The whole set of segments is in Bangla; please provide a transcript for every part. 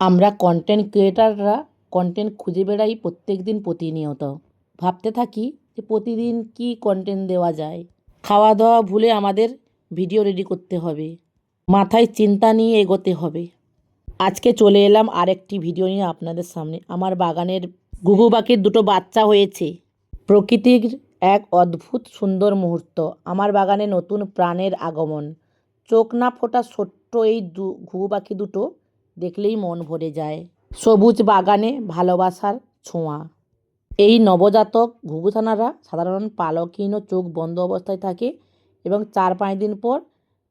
আমরা কন্টেন্ট ক্রিয়েটাররা কন্টেন্ট খুঁজে বেড়াই প্রত্যেক দিন প্রতিনিয়ত। ভাবতে থাকি যে প্রতিদিন কী কন্টেন্ট দেওয়া যায়। খাওয়া দাওয়া ভুলে আমাদের ভিডিও রেডি করতে হবে। মাথায় চিন্তা নিয়ে এগোতে হবে। আজকে চলে এলাম আরেকটি ভিডিও নিয়ে আপনাদের সামনে। আমার বাগানের ঘুঘু পাখির দুটো বাচ্চা হয়েছে। প্রকৃতির এক অদ্ভুত সুন্দর মুহূর্ত। আমার বাগানে নতুন প্রাণের আগমন। চোখ না ফোটা ছোট্ট এই দু ঘুঘু পাখি দুটো দেখলেই মন ভরে যায়। সবুজ বাগানে ভালোবাসার ছোঁয়া। এই নবজাতক ঘুঘুছানারা সাধারণ পালকহীন ও চোখ বন্ধ অবস্থায় থাকে এবং চার পাঁচ দিন পর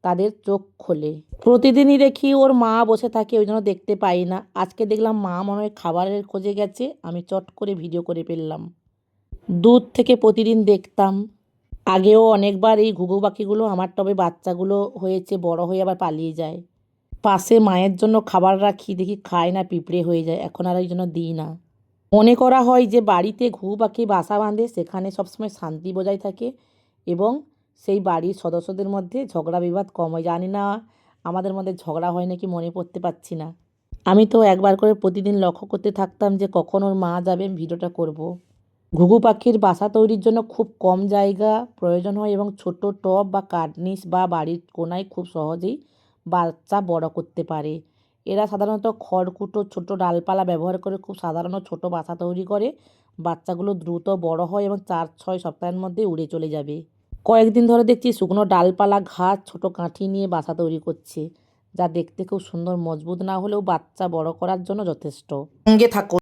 তাদের চোখ খোলে। প্রতিদিনই দেখি ওর মা বসে থাকে, ওই জন্য দেখতে পাই না। আজকে দেখলাম মা মনে হয় খাবারের খোঁজে গেছে, আমি চট করে ভিডিও করে ফেললাম। দূর থেকে প্রতিদিন দেখতাম। আগেও অনেকবার এই ঘুঘু পাখিগুলো আমার টবে বাচ্চাগুলো হয়েছে, বড় হয়ে আবার পালিয়ে যায়। পাশে মায়ের জন্য খাবার রাখি, দেখি খায় না, পিঁপড়ে হয়ে যায়, এখন আর ওই জন্য দিই না। মনে করা হয় যে বাড়িতে ঘুঘু পাখি বাসা বাঁধে, সেখানে সবসময় শান্তি বজায় থাকে এবং সেই বাড়ির সদস্যদের মধ্যে ঝগড়া বিবাদ কম হয়। জানি না আমাদের মধ্যে ঝগড়া হয় নাকি, মনে পড়তে পারছি না। আমি তো একবার করে প্রতিদিন লক্ষ্য করতে থাকতাম যে কখন ওর মা যাবে ভিডিওটা করব। ঘুঘু পাখির বাসা তৈরির জন্য খুব কম জায়গা প্রয়োজন হয় এবং ছোট টব বা কার্নিস বা বাড়ির কোনায় খুব সহজেই বাচ্চা বড় করতে পারে। এরা সাধারণত খড়কুটো, ছোট ডালপালা ব্যবহার করে, খুব সাধারণ ছোট বাসা তৈরি করে। বাচ্চাগুলো দ্রুত বড় হয় এবং চার ছয় সপ্তাহের মধ্যে উড়ে চলে যাবে। কয়েকদিন ধরে দেখছি শুকনো ডালপালা, ঘাস, ছোট কাঁঠি নিয়ে বাসা তৈরি করছে, যা দেখতে খুব সুন্দর, মজবুত না হলেও বাচ্চা বড় করার জন্য যথেষ্ট। সঙ্গে থাকুন।